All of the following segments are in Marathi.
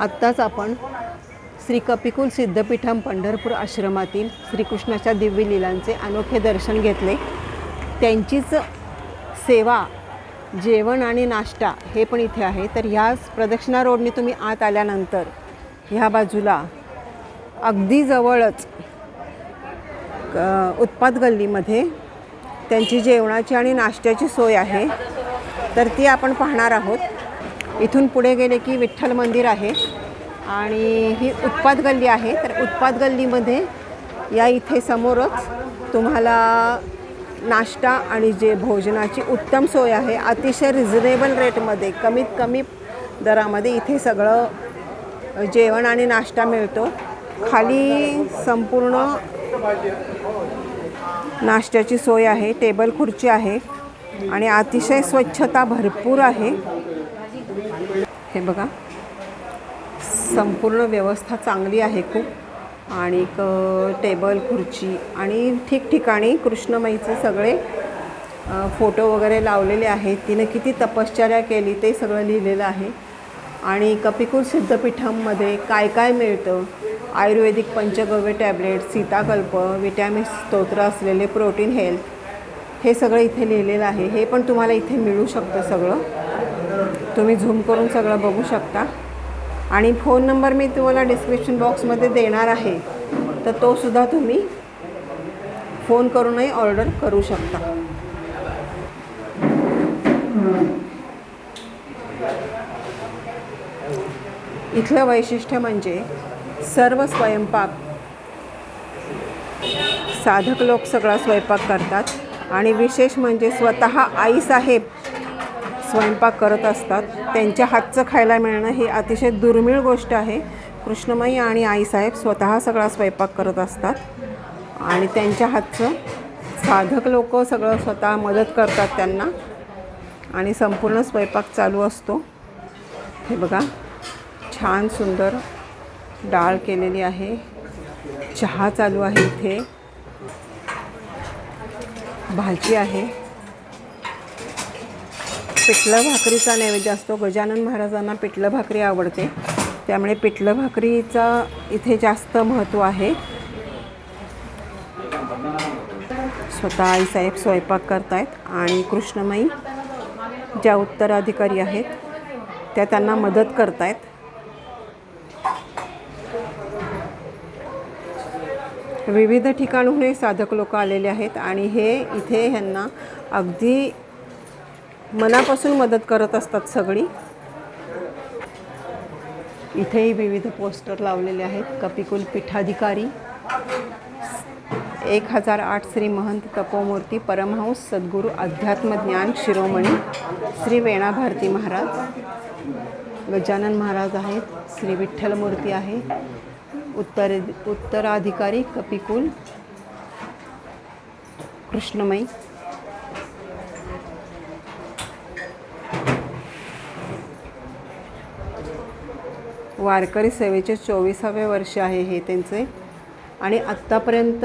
आत्ताच आपण श्री कपिकुल सिद्धपीठम पंढरपूर आश्रमातील श्रीकृष्णाच्या दिव्य लीलांचे अनोखे दर्शन घेतले. त्यांचीच सेवा जेवण आणि नाश्ता हे पण इथे आहे. तर ह्याच प्रदक्षिणा रोडने तुम्ही आत आल्यानंतर ह्या बाजूला अगदी जवळच उत्पाद गल्लीमध्ये त्यांची जेवणाची आणि नाश्त्याची सोय आहे. तर ती आपण पाहणार आहोत. इथून पुढे गेले की विठ्ठल मंदिर आहे आणि ही उत्पाद गल्ली आहे. तर उत्पाद गल्लीमध्ये या इथे समोरच तुम्हाला नाश्ता आणि जे भोजनाची उत्तम सोय आहे. अतिशय रिझनेबल रेटमध्ये कमीत कमी दरामध्ये इथे सगळं जेवण आणि नाश्ता मिळतो. खाली संपूर्ण नाश्त्याची सोय आहे टेबल खुर्ची आहे आणि अतिशय स्वच्छता भरपूर आहे. हे बघा. संपूर्ण व्यवस्था चांगली आहे खूप. आणि टेबल खुर्ची आणि ठिकठिकाणी कृष्णमाईचे सगळे फोटो वगैरे लावलेले आहेत. तिनं किती तपश्चर्या केली ते सगळं लिहिलेलं आहे. आणि कपिकुल सिद्धपीठममध्ये काय काय मिळतं? आयुर्वेदिक पंचगव्य टॅबलेट सीताकल्प विटॅमिन स्तोत्र असलेले प्रोटीन हेल्थ हे सगळं इथे लिहिलेलं आहे. हे पण तुम्हाला इथे मिळू शकतं सगळं. तुम्ही झूम करून सगळं बघू शकता. आणि फोन नंबर मी तुम्हाला डिस्क्रिप्शन बॉक्समध्ये देणार आहे. तर तो सुद्धा तुम्ही फोन करूनही ऑर्डर करू शकता. इथलं वैशिष्ट्य म्हणजे सर्व स्वयंपाक साधक लोक सगळा स्वयंपाक करतात. आणि विशेष म्हणजे स्वतः आईसाहेब स्वयंपाक करत असतात. त्यांच्या हातचं खायला मिळणं ही अतिशय दुर्मिळ गोष्ट आहे. कृष्णमाई आणि आईसाहेब स्वतः सगळा स्वयंपाक करत असतात. आणि त्यांच्या हातचं साधक लोक सगळं स्वतः मदत करतात त्यांना. आणि संपूर्ण स्वयंपाक चालू असतो. हे बघा. छान सुंदर डाळ केलेली आहे. चहा चालू आहे इथे. भाजी आहे. पिठलं भाकरीचा नैवेद्य असतो. गजानन महाराजांना पिठलं भाकरी आवडते. त्यामुळे पिठलं भाकरीचा इथे जास्त महत्त्व आहे. स्वतः आईसाहेब स्वयंपाक करतायत आणि कृष्णमयी ज्या उत्तराधिकारी आहेत त्या त्यांना मदत करतायत. विविध ठिकाणहून हे साधक लोक आलेले आहेत आणि हे इथे ह्यांना अगदी मनापासून मदत करत असतात सगळी. इथेही विविध पोस्टर लावलेले आहेत. कपिकुल पीठाधिकारी एक हजार आठ श्री महंत तपोमूर्ती परमहंस सद्गुरू अध्यात्मज्ञान शिरोमणी श्री वेणा भारती महाराज गजानन महाराज आहेत श्री विठ्ठल मूर्ती आहे उत्तर उत्तराधिकारी कपिकुल कृष्णमयी वारकरी सेवेचे चोवीसावे वर्ष आहे हे त्यांचे. आणि आत्तापर्यंत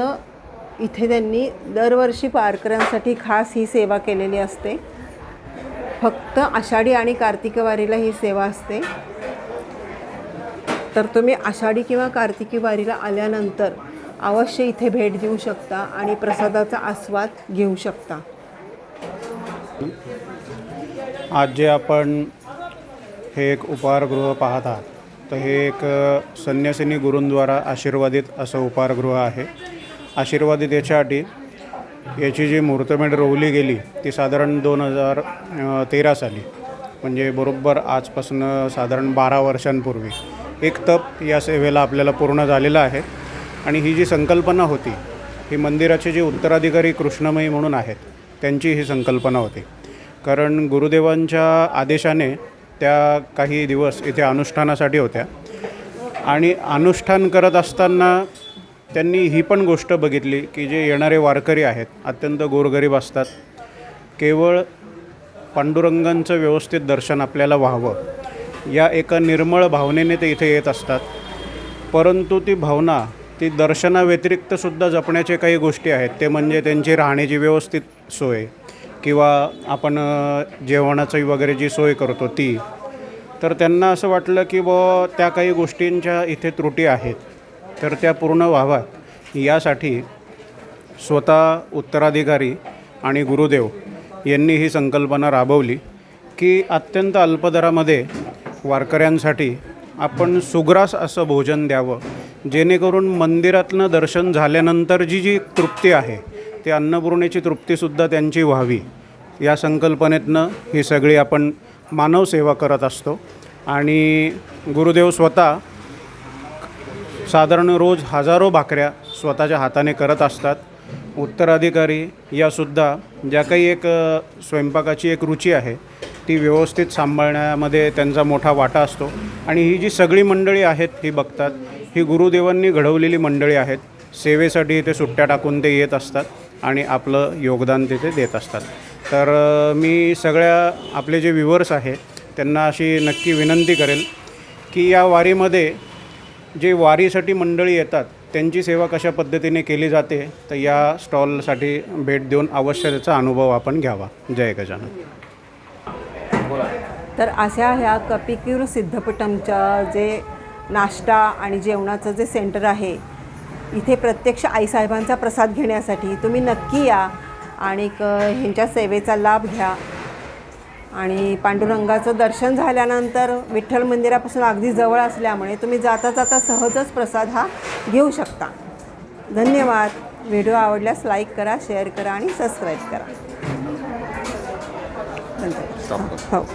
इथे त्यांनी दरवर्षी वारकऱ्यांसाठी खास ही सेवा केलेली असते. फक्त आषाढी आणि कार्तिकी वारीला ही सेवा असते. तर तुम्ही आषाढी किंवा कार्तिकी वारीला आल्यानंतर अवश्य इथे भेट देऊ शकता आणि प्रसादाचा आस्वाद घेऊ शकता. आज जे आपण हे एक उपहारगृह पाहत आहात तर हे एक संन्यासिनी गुरूंद्वारा आशीर्वादित असं उपहारगृह आहे. आशीर्वादित याच्यासाठी याची जी मूर्तमेढ रोवली गेली ती साधारण दोन हजार तेरा साली. म्हणजे बरोबर आजपासून साधारण बारा वर्षांपूर्वी. एक तप या सेवेला आपल्याला पूर्ण झालेला आहे. आणि ही जी संकल्पना होती ही मंदिराचे जे उत्तराधिकारी कृष्णमयी म्हणून आहेत त्यांची ही संकल्पना होती. कारण गुरुदेवांच्या आदेशाने त्या काही दिवस इथे अनुष्ठानासाठी होत्या. आणि अनुष्ठान करत असताना त्यांनी ही पण गोष्ट बघितली की जे येणारे वारकरी आहेत अत्यंत गोरगरीब असतात. केवळ पांडुरंगांचं व्यवस्थित दर्शन आपल्याला व्हावं या एका निर्मळ भावनेने ते इथे येत असतात. परंतु ती भावना ती दर्शनाव्यतिरिक्तसुद्धा जपण्याचे काही गोष्टी आहेत. ते म्हणजे त्यांची राहण्याची व्यवस्थित सोय. किंवा आपण जेवणाची वगैरे जी सोय करतो ती तर त्यांना असं वाटलं की बुवा त्या काही गोष्टींच्या इथे त्रुटी आहेत तर त्या पूर्ण व्हाव्यात. यासाठी स्वतः उत्तराधिकारी आणि गुरुदेव यांनी ही संकल्पना राबवली की अत्यंत अल्पदरामध्ये वारकऱ्यांसाठी आपण सुग्रास असं भोजन द्यावं जेणेकरून मंदिरातनं दर्शन झाल्यानंतर जी जी तृप्ती आहे ते अन्नपूर्णेची तृप्तीसुद्धा त्यांची व्हावी या संकल्पनेतनं ही सगळी आपण मानवसेवा करत असतो. आणि गुरुदेव स्वतः साधारण रोज हजारो भाकऱ्या स्वतःच्या हाताने करत असतात. उत्तराधिकारी यासुद्धा ज्या काही एक स्वयंपाकाची एक रुची आहे ती व्यवस्थित सांभाळण्यामध्ये त्यांचा मोठा वाटा असतो. आणि ही जी सगळी मंडळी आहेत ही बघतात ही गुरुदेवांनी घडवलेली मंडळी आहेत सेवेसाठी ते सुट्ट्या टाकून ते येत असतात. आणि आपलं योगदान तिथे देत असतात. तर मी सगळ्या आपले जे व्ह्युअर्स आहेत त्यांना अशी नक्की विनंती करेल की या वारीमध्ये जे वारीसाठी मंडळी येतात त्यांची सेवा कशा पद्धतीने केली जाते तर या स्टॉलसाठी भेट देऊन अवश्य त्याचा अनुभव आपण घ्यावा. जय गजानन. तर अशा ह्या कपिक्यूर सिद्धपटमच्या जे नाश्ता आणि जेवणाचं जे सेंटर आहे इथे प्रत्यक्ष आईसाहेबांचा प्रसाद घेण्यासाठी. तुम्ही नक्की या आणि क ह्यांच्या सेवेचा लाभ घ्या. आणि पांडुरंगाचं दर्शन झाल्यानंतर विठ्ठल मंदिरापासून अगदी जवळ असल्यामुळे तुम्ही जाता जाता सहजच प्रसाद हा घेऊ शकता. धन्यवाद. व्हिडिओ आवडल्यास लाईक करा शेअर करा आणि सबस्क्राईब करा. हो.